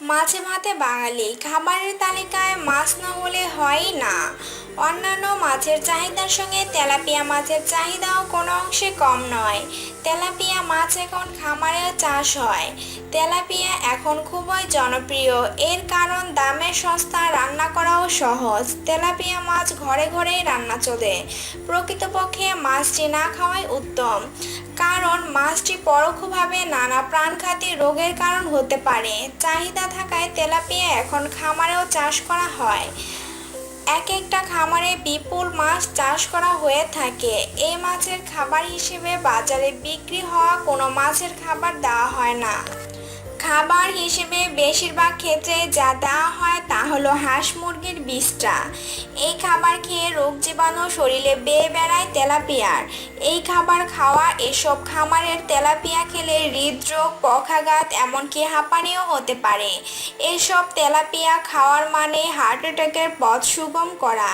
মাছে ভাতে বাঙালি খাবারের তালিকায় মাছ না হলে হয় না। অন্যান্য মাছের চাহিদার সঙ্গে তেলাপিয়া মাছের চাহিদাও কোনো অংশে কম নয়। তেলাপিয়া মাছ এখন খামারেও চাষ হয়। তেলাপিয়া এখন খুবই জনপ্রিয়। এর কারণ দামে সস্তা, রান্না করাও সহজ। তেলাপিয়া মাছ ঘরে ঘরেই রান্না চলে। প্রকৃতপক্ষে মাছটি না খাওয়াই উত্তম। কারণ মাছটি পরোক্ষভাবে নানা প্রাণঘাতী রোগের কারণ হতে পারে। চাহিদা থাকায় তেলাপিয়া এখন খামারেও চাষ করা হয়। এক একটা খামারে বিপুল মাছ চাষ করা হয়ে থাকে। এই মাছের খাবার হিসেবে বাজারে বিক্রি হওয়া কোনো মাছের খাবার দেওয়া হয় না। খাবার হিসেবে বেশিরভাগ ক্ষেত্রে যা দেওয়া হয় তা হলো হাঁস মুরগির বিষটা এই খাবার খেয়ে রোগ জীবাণু শরীরে বেয়ে বেড়ায় তেলাপিয়ার এই খাবার খাওয়া এসব খামারের তেলাপিয়া খেলে হৃদরোগ, পক্ষাঘাত, এমনকি হাঁপানিও হতে পারে। এসব তেলাপিয়া খাওয়ার মানে হার্ট অ্যাটাকের পথ সুগম করা।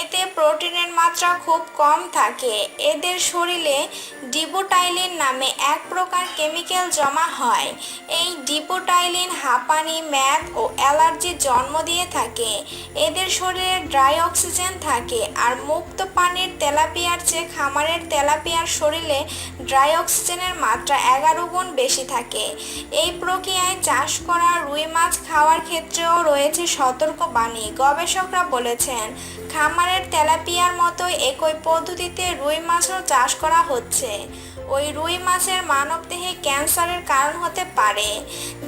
এতে প্রোটিনের মাত্রা খুব কম থাকে। এদের শরীরে ডিবোটাইলিন নামে এক প্রকার কেমিক্যাল জমা হয়। এই ডিবোটাইলিন হাঁপানি, ম্যাদ ও অ্যালার্জির জন্ম দিয়ে থাকে। এদের শরীরে ড্রাই অক্সিজেন থাকে আর মুক্ত পানির তেলাপিয়ার চেয়ে খামারের তেলাপিয়ার শরীরে ড্রাই অক্সিজেনের মাত্রা এগারো গুণ বেশি থাকে। এই প্রক্রিয়ায় চাষ করা রুই মাছ খাওয়ার ক্ষেত্রেও রয়েছে সতর্কবাণী গবেষকরা বলেছেন, খামারের তেলাপিয়ার মতো একই পদ্ধতিতে রুই মাছও চাষ করা হচ্ছে। ওই রুই মাছের মানবদেহে ক্যান্সারের কারণ হতে পারে।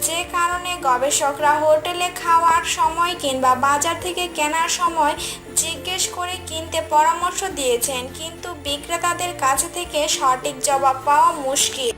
যে কারণে গবেষকরা হোটেলে খাওয়ার সময় কিংবা বাজার থেকে কেনার সময় জিজ্ঞেস করে কিনতে পরামর্শ দিয়েছেন, কিন্তু বিক্রেতাদের কাছে থেকে সঠিক জবাব পাওয়া মুশকিল।